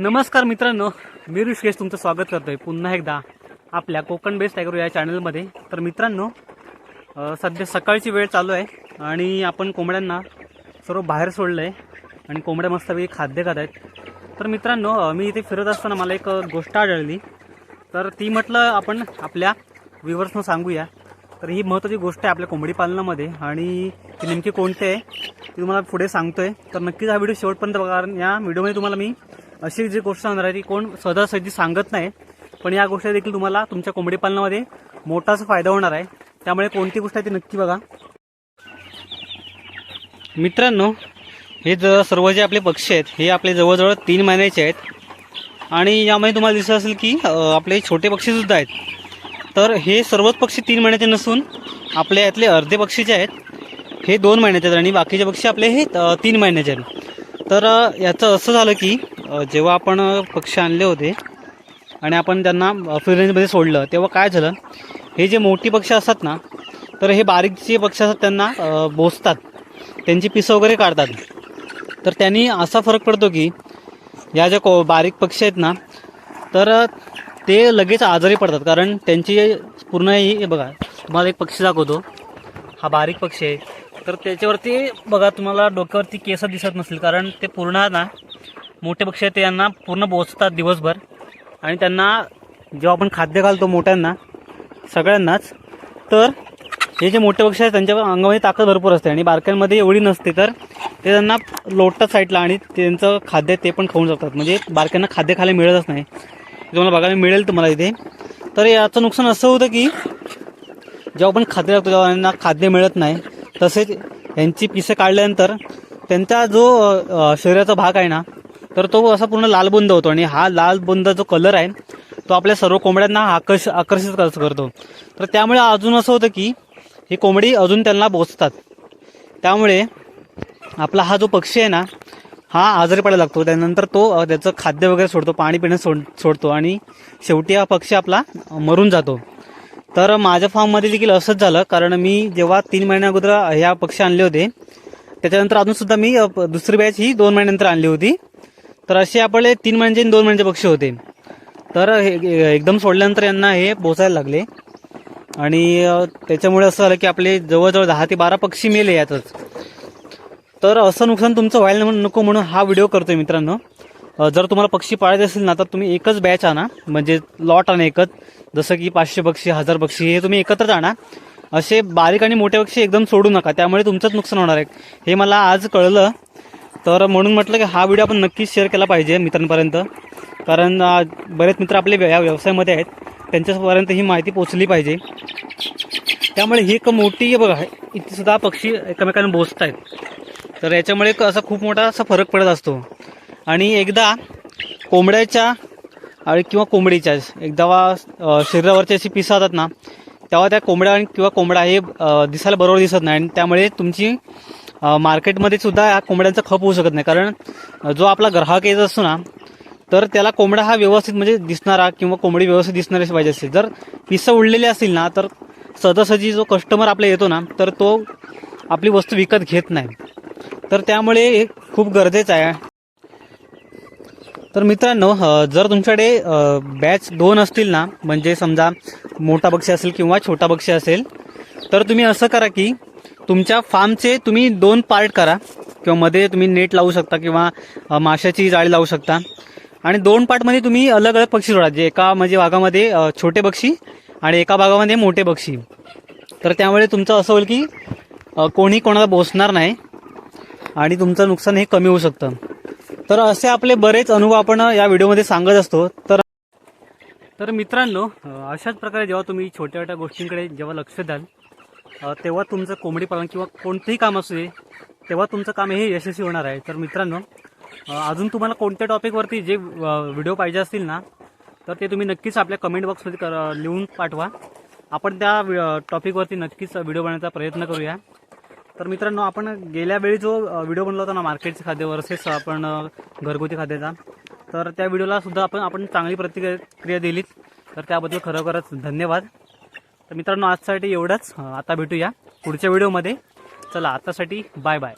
नमस्कार मित्रांनो मी ऋषिकेश तुमचं स्वागत करतोय. पुन्हा एकदा आपल्या कोकण बेस्ट टायगर या चॅनलमध्ये. तर मित्रांनो सध्या सकाळची वेळ चालू आहे आणि आपण कोंबड्यांना सर्व बाहेर सोडलं आहे आणि कोंबड्या मस्तपैकी खाद्य खात आहेत. तर मित्रांनो मी इथे फिरत असताना मला एक गोष्ट आढळली. तर ती म्हटलं आपण आपल्या व्यूवर्सनं सांगूया. तर ही महत्त्वाची गोष्ट आहे आपल्या कोंबडी पालनामध्ये आणि ती नेमकी कोणती आहे ती तुम्हाला पुढे सांगतोय. तर नक्कीच हा व्हिडिओ शेवटपर्यंत बघा कारण या व्हिडिओमध्ये तुम्हाला मी अशी जी गोष्ट सांगणार आहे ती कोण सहजासहजी सांगत नाही. पण या गोष्टी देखील तुम्हाला तुमच्या कोंबडी पालनामध्ये फायदा होणार आहे. त्यामुळे कोणती गोष्ट आहे ती नक्की बघा. मित्रांनो हे ज सर्व जे आपले पक्षी आहेत हे आपले जवळजवळ तीन महिन्याचे आहेत. आणि यामध्ये तुम्हाला दिसत असेल की आपले छोटे पक्षीसुद्धा आहेत. तर हे सर्वच पक्षी तीन महिन्याचे नसून आपल्या यातले अर्धे पक्षी जे आहेत हे दोन महिन्याचे आहेत. आणि बाकीचे पक्षी आपले हे तीन महिन्याचे आहेत. तर याचं असं झालं की जेव्हा आपण पक्षी आणले होते आणि आपण त्यांना फ्री रेंजमध्ये सोडलं तेव्हा काय झालं? हे जे मोठी पक्षी असतात ना तर हे बारीक जे पक्षी असतात त्यांना बोसतात. त्यांची पिसं वगैरे काढतात. तर त्यांनी असा फरक पडतो की या ज्या को बारीक पक्षी आहेत ना तर ते लगेच आजारी पडतात. कारण त्यांची पूर्ण ही हे बघा तुम्हाला एक पक्षी दाखवतो. हा बारीक पक्षी आहे. तर त्याच्यावरती बघा तुम्हाला डोक्यावरती केस दिसत नसतील. कारण ते पूर्ण ना मोठे पक्षी आहेत ते यांना पूर्ण पोचतात दिवसभर. आणि त्यांना जेव्हा आपण खाद्य घालतो मोठ्यांना सगळ्यांनाच तर हे जे मोठे पक्षी आहेत त्यांच्या अंगामध्ये ताकद भरपूर असते आणि बारक्यांमध्ये एवढी नसते तर ते त्यांना लोटतात साईडला आणि त्यांचं खाद्य ते पण खाऊन जातात. म्हणजे बारक्यांना खाद्य खायला मिळतच नाही. तुम्हाला बघायला मिळेल तुम्हाला इथे. तर याचं नुकसान असं होतं की जेव्हा आपण खाद्य लागतो तेव्हा यांना खाद्य मिळत नाही. तसेच यांची पिसं काढल्यानंतर त्यांचा जो शरीराचा भाग आहे ना तर तो असा पूर्ण लालबुंद होतो आणि हा लाल बुंदा जो कलर आहे तो आपल्या सर्व कोंबड्यांना आकर्ष आकर्षित करतो. तर त्यामुळे अजून असं होतं की ही कोंबडी अजून त्यांना बोचतात त्यामुळे आपला हा जो पक्षी आहे ना हा आजारी पडायला लागतो. त्यानंतर तो त्याचं खाद्य वगैरे सोडतो पाणी पिणं सोड सोडतो आणि शेवटी हा पक्षी आपला मरून जातो. तर माझ्या फार्ममध्ये देखील असंच झालं कारण मी जेव्हा तीन महिन्या अगोदर ह्या पक्षी आणले होते त्याच्यानंतर अजूनसुद्धा मी दुसरी बॅच ही दोन महिन्यानंतर आणली होती. तर असे आपले तीन महिन्याचे आणि दोन महिन्याचे पक्षी होते. तर हे एकदम सोडल्यानंतर यांना हे पोचायला लागले. आणि त्याच्यामुळे असं झालं की आपले जवळजवळ दहा ते बारा पक्षी मेले यातच. तर असं नुकसान तुमचं व्हायला म्हणून- नको म्हणून हा व्हिडिओ करतोय मित्रांनो. जर तुम्हाला पक्षी पाळायचे असेल ना तर तुम्ही एकच बॅच आणा. म्हणजे लॉट आणा एकच. जसं की पाचशे पक्षी हजार पक्षी हे तुम्ही एकत्रच आणा. असे बारीक आणि मोठे पक्षी एकदम सोडू नका. त्यामुळे तुमचंच नुकसान होणार आहे. हे मला आज कळलं. तर म्हणून म्हटलं की हा व्हिडिओ आपण नक्कीच शेअर केला पाहिजे मित्रांपर्यंत. कारण बरेच मित्र आपले व्य- या व्यवसायामध्ये आहेत. त्यांच्यापर्यंत ही माहिती पोचली पाहिजे. त्यामुळे ही एक मोठी बघा इथेसुद्धा पक्षी एकमेकांना बोचत आहेत. तर याच्यामुळे एक असा खूप मोठा असा फरक पडत असतो. आणि एकदा कोंबड्याच्या आणि किंवा कोंबडीच्या एकदा शरीरावरची अशी पिसं जातात ना तेव्हा त्या कोंबड्या आणि किंवा कोंबडा हे दिसायला बरोबर दिसत नाही. आणि त्यामुळे तुमची मार्केटमध्ये सुद्धा या कोंबड्यांचा खप होऊ शकत नाही. कारण जो आपला ग्राहक येत असतो ना तर त्याला कोंबडा हा व्यवस्थित म्हणजे दिसणारा किंवा कोंबडी व्यवस्थित दिसणारी पाहिजे असेल. जर पिसं उडलेली असतील ना तर सहजासहजी जो कस्टमर आपला येतो ना तर तो आपली वस्तू विकत घेत नाही. तर त्यामुळे हे खूप गरजेचं आहे. तर मित्रांनो जर तुमच्याकडे बॅच दोन असतील ना म्हणजे समजा मोठा पक्षी असेल किंवा छोटा पक्षी असेल तर तुम्ही असं करा की तुमच्या फार्मचे तुम्ही दोन पार्ट करा. किंवा मध्ये तुम्ही नेट लावू शकता किंवा माशाची जाळी लावू शकता. आणि दोन पार्टमध्ये तुम्ही अलग अलग पक्षी सोडा. जे एका म्हणजे भागामध्ये छोटे पक्षी आणि एका भागामध्ये मोठे पक्षी. तर त्यामुळे तुमचं असं होईल की कोणी कोणाला बोसणार नाही आणि तुमचं नुकसान हे कमी होऊ शकतं. तर असे आपले बरेच अनुभव आपण या व्हिडिओमध्ये सांगत असतो. तर तर मित्रांनो अशाच प्रकारे जेव्हा तुम्ही छोट्या छोट्या गोष्टींकडे जेव्हा लक्ष द्याल तेव्हा तुमचं कोंबडी पालन किंवा कोणतंही काम असू दे तेव्हा तुमचं काम हे यशस्वी होणार आहे. तर मित्रांनो अजून तुम्हाला कोणत्या टॉपिकवरती जे व्हिडिओ पाहिजे असतील ना तर ते तुम्ही नक्कीच आपल्या कमेंट बॉक्समध्ये कर लिहून पाठवा. आपण त्या टॉपिकवरती नक्कीच व्हिडिओ बनवण्याचा प्रयत्न करूया. तर मित्रांनो आपण गेल्या वेळी जो व्हिडिओ बनला होता ना मार्केटचे खाद्य वर्सेस आपण घरगुती खाद्याचा तर त्या व्हिडिओला सुद्धा आपण आपण चांगली प्रतिक्रिया दिलीत. तर त्याबद्दल खरोखरच धन्यवाद. तर मित्रांनो आजसाठी एवढंच. आता भेटूया पुढच्या व्हिडिओमध्ये. चला आतासाठी बाय बाय.